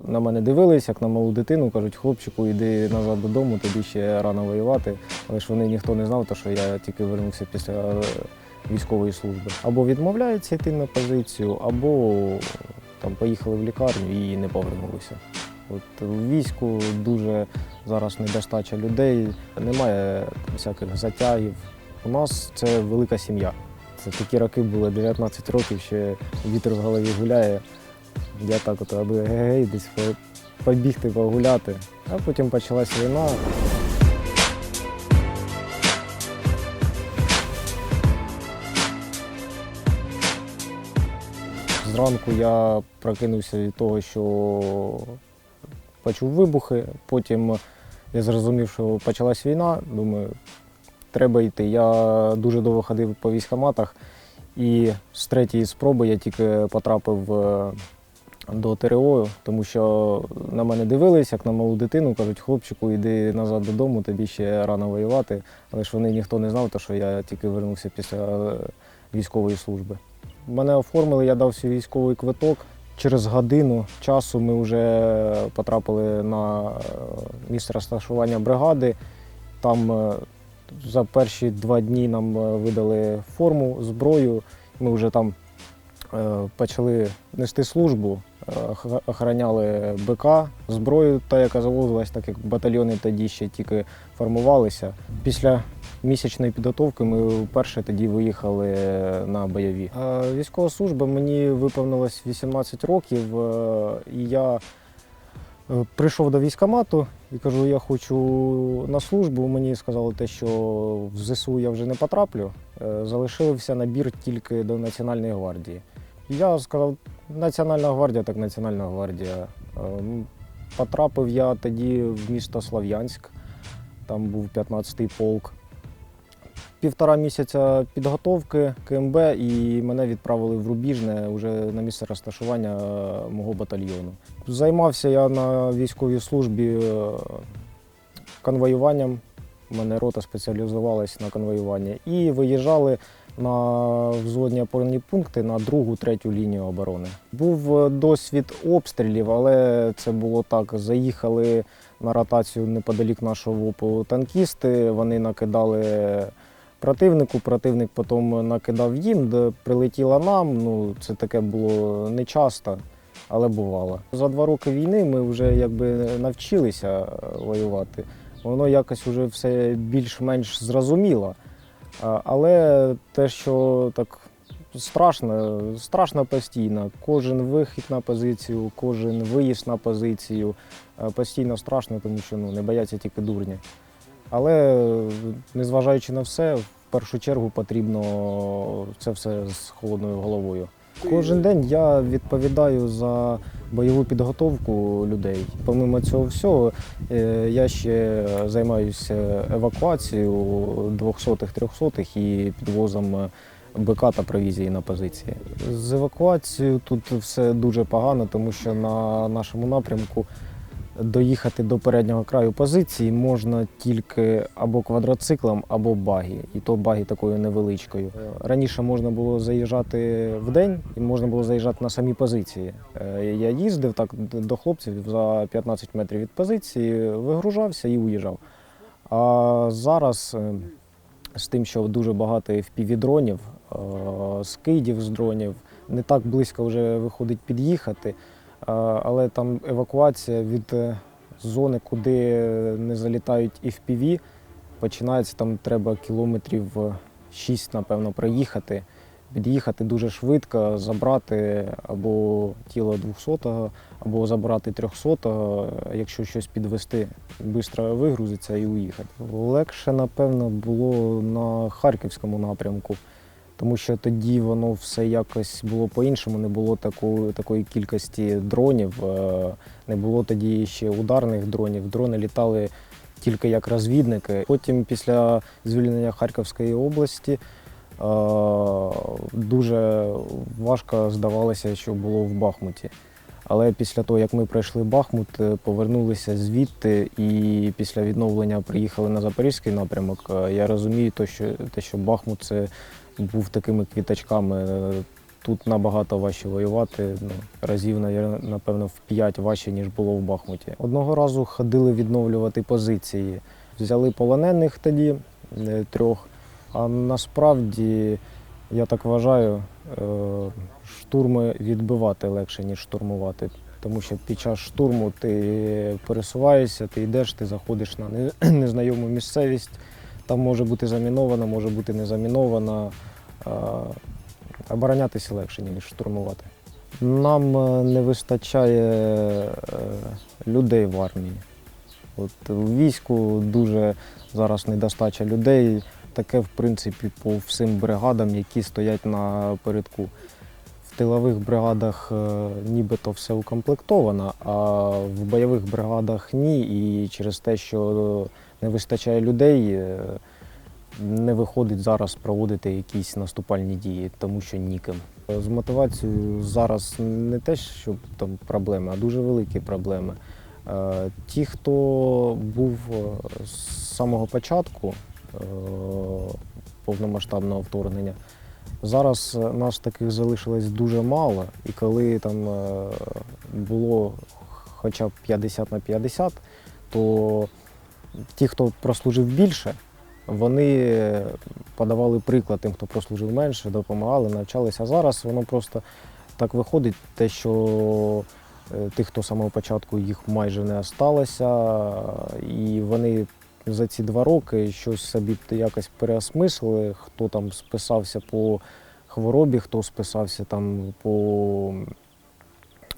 На мене дивились, як на малу дитину, кажуть, хлопчику, йди назад додому, тобі ще рано воювати. Але ж вони ніхто не знав, що я тільки вернувся після е, військової служби. Або відмовляються йти на позицію, або там поїхали в лікарню і не повернулися. От в війську дуже зараз недостача людей, немає всяких затягів. У нас це велика сім'я. Це такі роки були 19 років, ще вітер з голові гуляє. Я так от аби гей, десь побігти, погуляти. А потім почалась війна. Зранку я прокинувся від того, що почув вибухи. Потім я зрозумів, що почалась війна. Думаю, треба йти. Я дуже довго ходив по військкоматах, і з третьої спроби я тільки потрапив е, до ТРО, тому що на мене дивились, як на малу дитину, кажуть, хлопчику, йди назад додому, тобі ще рано воювати. Але ж вони ніхто не знав, що я тільки вернувся після е, військової служби. Мене оформили, я дав свій військовий квиток. Через годину часу ми вже потрапили на е, місце розташування бригади. Там е, за перші два дні нам видали форму, зброю. Ми вже там почали нести службу, охороняли БК, зброю, та яка завозилась, так як батальйони тоді ще тільки формувалися. Після місячної підготовки ми вперше тоді виїхали на бойові. Військова служба мені виповнилось 18 років, е, і я е, прийшов до військкомату і кажу, я хочу на службу. Мені сказали те, що в ЗСУ я вже не потраплю. Е, Залишився набір тільки до Національної гвардії. Я сказав, Національна гвардія, так Національна гвардія. Ем, Потрапив я тоді в місто Слов'янськ, там був 15-й полк. Півтора місяця підготовки КМБ і мене відправили в Рубіжне вже на місце розташування е, мого батальйону. Займався я на військовій службі е, конвоюванням. Мене рота спеціалізувалась на конвоюванні. І виїжджали на взводні опорні пункти на другу, третю лінію оборони. Був е, досвід обстрілів, але це було так. Заїхали на ротацію неподалік нашого ВОПу танкісти. Вони накидали противнику. Противник потім накидав їм, де прилетіло нам. Ну це таке було нечасто, але бувало. За два роки війни ми вже якби навчилися е, воювати. Воно якось вже все більш-менш зрозуміло. Але те, що так страшно, страшно постійно. Кожен вихід на позицію, кожен виїзд на позицію постійно страшно, тому що ну, не бояться тільки дурні. Але незважаючи на все, в першу чергу потрібно це все з холодною головою. Кожен день я відповідаю за бойову підготовку людей. Помимо цього всього, е, я ще займаюся евакуацією 200-х, 300-х і підвозом е, БК та провізії на позиції. З евакуацією тут все дуже погано, тому що на нашому напрямку доїхати до переднього краю позиції можна тільки або квадроциклом, або багі. І то багі такою невеличкою. Раніше можна було заїжджати в день і можна було заїжджати на самі позиції. Е, Я їздив так до хлопців за 15 метрів від позиції, вигружався і уїжджав. А зараз е, з тим, що дуже багато FPV-дронів, е, скидів з дронів, не так близько вже виходить під'їхати. Але там евакуація від е, зони, куди не залітають FPV, починається там треба кілометрів е, 6, напевно, проїхати, під'їхати дуже швидко, забрати або тіло 200-го, або забрати 300-го, якщо щось підвести, швидко вигрузиться і уїхати. Легше, напевно, було на Харківському напрямку тому що тоді воно все якось було по-іншому, не було такої, такої кількості дронів, е, не було тоді ще ударних дронів. Дрони літали тільки як розвідники. Потім, після звільнення Харківської області, е, дуже важко здавалося, що було в Бахмуті. Але після того, як ми пройшли Бахмут, е, повернулися звідти і після відновлення приїхали на Запорізький напрямок, я розумію, те, що Бахмут це був такими квіточками. тут набагато важче воювати. Ну, разів, напевно, в 5 важче, ніж було в Бахмуті. Одного разу ходили відновлювати позиції. Взяли полонених тоді е, трьох. А насправді, я так вважаю, е, штурми відбивати легше, ніж штурмувати. Тому що під час штурму ти пересуваєшся, ти йдеш, ти заходиш на незнайому місцевість. Там може бути замінована, може бути не замінована. Е, Оборонятися легше, ніж штурмувати. Нам е, не вистачає е, людей в армії. От у війську дуже зараз недостача людей. Таке, в принципі, по всім бригадам, які стоять на передку. Тилових бригадах е, нібито все укомплектовано, а в бойових бригадах ні. І через те, що не вистачає людей, е, не виходить зараз проводити якісь наступальні дії, тому що ніким. З мотивацією зараз не те, що там проблеми, а дуже великі проблеми. Е, Ті, хто був з самого початку повномасштабного вторгнення, зараз е, нас таких залишилось дуже мало. І коли там е, було хоча б 50 на 50, то ті, хто прослужив більше, вони подавали приклад тим, хто прослужив менше, допомагали, навчалися. А зараз воно просто так виходить, те, що е, тих, хто з самого початку їх майже не осталося, і вони за ці два роки щось собі якось переосмислили, хто там списався по хворобі, хто списався там по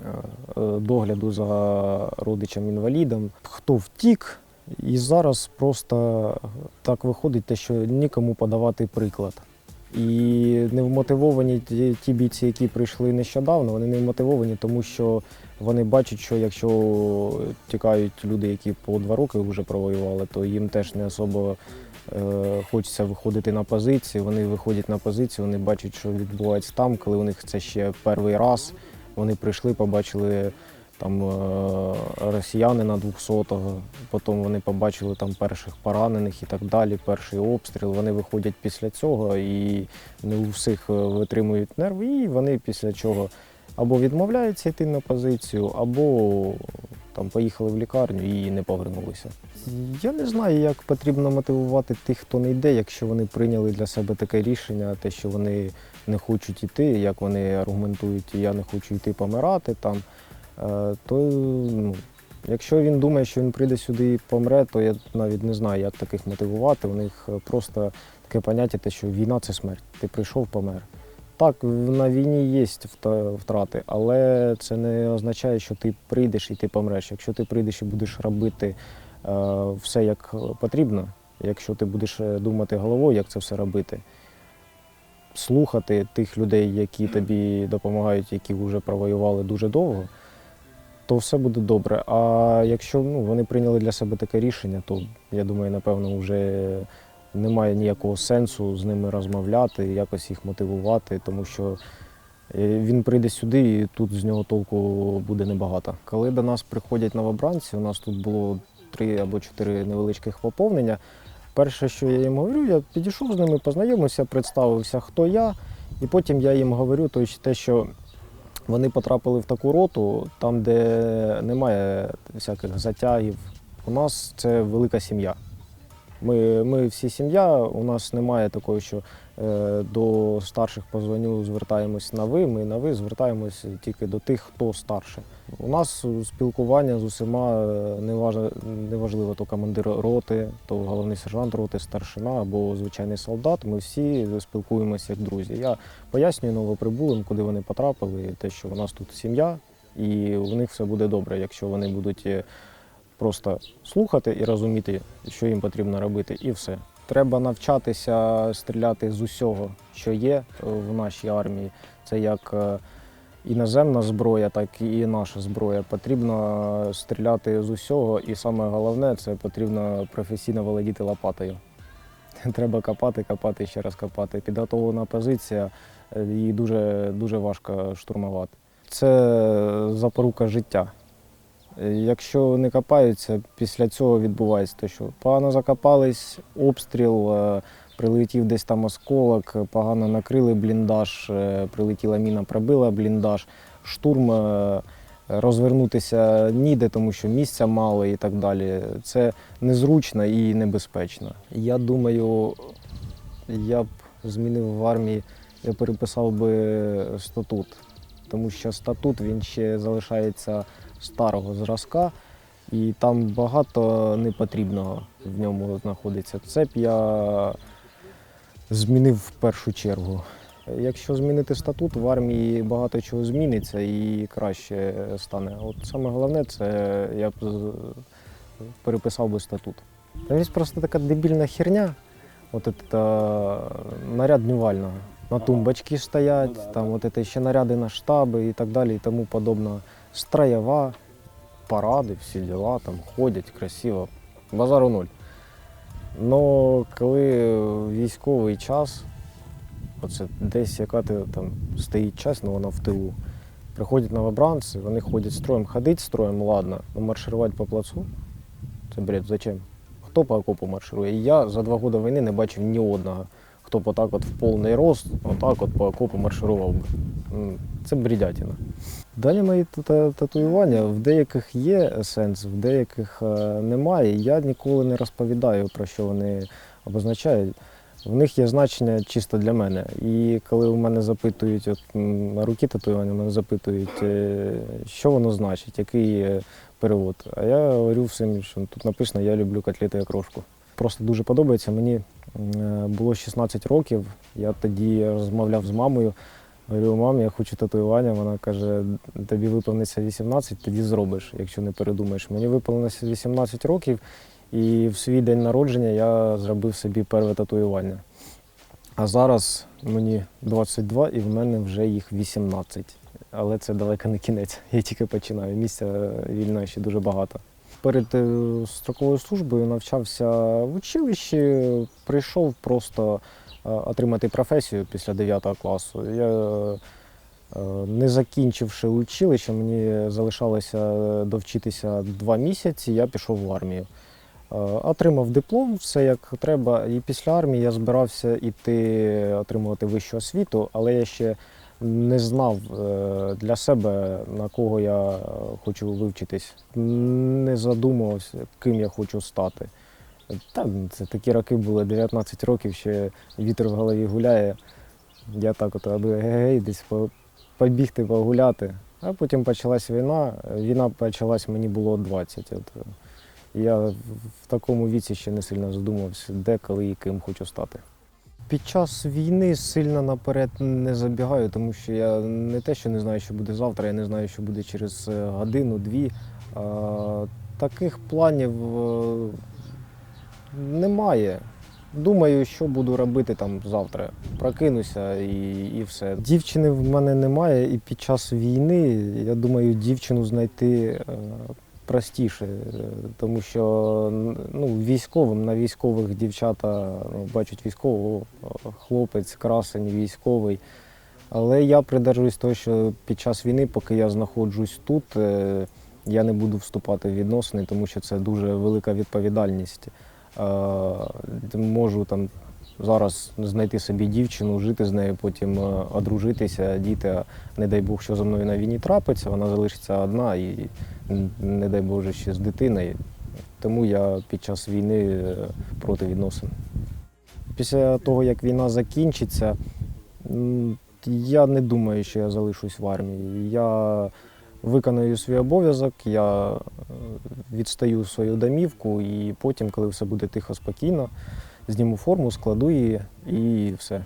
е, е, догляду за родичем-інвалідом, хто втік. І зараз просто так виходить, те, що нікому подавати приклад. І не вмотивовані ті, ті бійці, які прийшли нещодавно, вони не вмотивовані, тому що вони бачать, що якщо тікають люди, які по два роки вже провоювали, то їм теж не особо е, хочеться виходити на позиції. Вони виходять на позицію, вони бачать, що відбувається там, коли у них це ще перший раз. Вони прийшли, побачили там е, росіянина 200-го, потім вони побачили там перших поранених і так далі, перший обстріл. Вони виходять після цього і не у всіх е, витримують нерви, і вони після чого або відмовляються йти на позицію, або там поїхали в лікарню і не повернулися. Я не знаю, як потрібно мотивувати тих, хто не йде, якщо вони прийняли для себе таке рішення, те, що вони не хочуть йти, як вони аргументують, я не хочу йти помирати там. Е, то ну, якщо він думає, що він прийде сюди і помре, то я навіть не знаю, як таких мотивувати. У них е, просто таке поняття, те, що війна це смерть. Ти прийшов, помер. Так, на війні є втрати, але це не означає, що ти прийдеш і ти помреш. Якщо ти прийдеш і будеш робити е, все як потрібно, якщо ти будеш думати головою, як це все робити, слухати тих людей, які тобі допомагають, які вже провоювали дуже довго, то все буде добре. А якщо ну, вони прийняли для себе таке рішення, то я думаю, напевно, вже немає ніякого сенсу з ними розмовляти, якось їх мотивувати, тому що е, він прийде сюди і тут з нього толку буде небагато. Коли до нас приходять новобранці, у нас тут було три або чотири невеличких поповнення. Перше, що я їм говорю, я підійшов з ними, познайомився, представився, хто я, і потім я їм говорю те, що вони потрапили в таку роту, там, де немає всяких затягів. У нас це велика сім'я. Ми, ми всі сім'я, у нас немає такого, що до старших по званню звертаємось на ви, ми на ви звертаємось тільки до тих, хто старше. У нас спілкування з усіма е, неважливо, то командир роти, то головний сержант роти, старшина або звичайний солдат. Ми всі спілкуємося як друзі. Я пояснюю новоприбулим, куди вони потрапили, те, що у нас тут сім'я, і у них все буде добре, якщо вони будуть е, просто слухати і розуміти, що їм потрібно робити, і все. Треба навчатися стріляти з усього, що є е, в нашій армії. Це як е, іноземна зброя, так і наша зброя. Потрібно е, стріляти з усього, і саме головне це потрібно професійно володіти лопатою. Треба копати, копати ще раз копати. Підготовлена позиція, її дуже, дуже важко штурмувати. Це запорука життя. Е, Якщо не копаються, після цього відбувається те, що погано закопались, обстріл, е, прилетів десь там осколок, погано накрили бліндаж, е, прилетіла міна, пробила бліндаж, штурм. Розвернутися ніде, тому що місця мало і так далі. Це незручно і небезпечно. Я думаю, я б змінив в армії, я переписав би статут, тому що статут він ще залишається старого зразка, і там багато непотрібного в ньому знаходиться. Це б я змінив в першу чергу. Якщо змінити статут, в армії багато чого зміниться і краще стане. От саме головне, це я б переписав би статут. Там є просто така дебільна херня. От наряд днювального. На тумбочки стоять, Ну да, там да. вот это ще наряди на штаби і так далі, і тому подобне. Строєва, паради, всі діла, там ходять красиво. Базару нуль. Но коли військовий час, оце десь яка ти там стоїть час, ну вона в тилу. Приходять новобранці, вони ходять строєм, ходить строєм, ладно, но марширувати по плацу це бред, зачем? Хто по окопу марширує? І я за два роки війни не бачив ні одного, хто б отак от в повний рост, отак от по окопу марширував би. Це бредятина. Далі мої татуювання в деяких є сенс, в деяких е, немає. Я ніколи не розповідаю, про що вони обозначають. В них є значення чисто для мене. І коли у мене запитують, от руки татуювання, мене запитують, е, що воно значить, який перевод. А я говорю всім, що тут написано Я люблю котлети і окрошку. Просто дуже подобається. Мені було 16 років. Я тоді розмовляв з мамою. Говорю, мам, я хочу татуювання. Вона каже, тобі виповниться 18, тоді зробиш, якщо не передумаєш. Мені виповнилося 18 років, і в свій день народження я зробив собі перше татуювання. А зараз мені 22 і в мене вже їх 18. Але це далеко не кінець. Я тільки починаю. Місця вільного ще дуже багато. Перед е, строковою службою навчався в училищі, прийшов просто е, отримати професію після 9 класу. Я, е, не закінчивши училище, мені залишалося довчитися два місяці, я пішов в армію. Отримав диплом, все як треба. І після армії я збирався йти отримувати вищу освіту, але я ще не знав е, для себе, на кого я хочу вивчитись. Не задумувався, ким я хочу стати. Та, це такі роки були, 19 років, ще вітер в голові гуляє. Я так от аби гей, десь побігти, погуляти. А потім почалась війна. Війна почалась, мені було 20. От. Я в такому віці ще не сильно задумувався, де, коли і ким хочу стати. Під час війни сильно наперед не забігаю, тому що я не те, що не знаю, що буде завтра, я не знаю, що буде через е, годину-дві. Таких планів е, немає. Думаю, що буду робити там завтра. Прокинуся і, і все. Дівчини в мене немає, і під час війни, я думаю, дівчину знайти е, простіше, тому що ну, військовим на військових дівчата ну, бачать військового, хлопець, красень, військовий. Але я придержуюсь того, що під час війни, поки я знаходжусь тут, е, я не буду вступати в відносини, тому що це дуже велика відповідальність. Е, Можу там зараз знайти собі дівчину, жити з нею, потім е, одружитися, діти, не дай Бог, що за мною на війні трапиться, вона залишиться одна і не дай Боже ще з дитиною. Тому я під час війни е, проти відносин. Після того, як війна закінчиться, я не думаю, що я залишусь в армії. Я виконую свій обов'язок, я е, відстаю свою домівку і потім, коли все буде тихо, спокійно, зніму форму, складу її і все.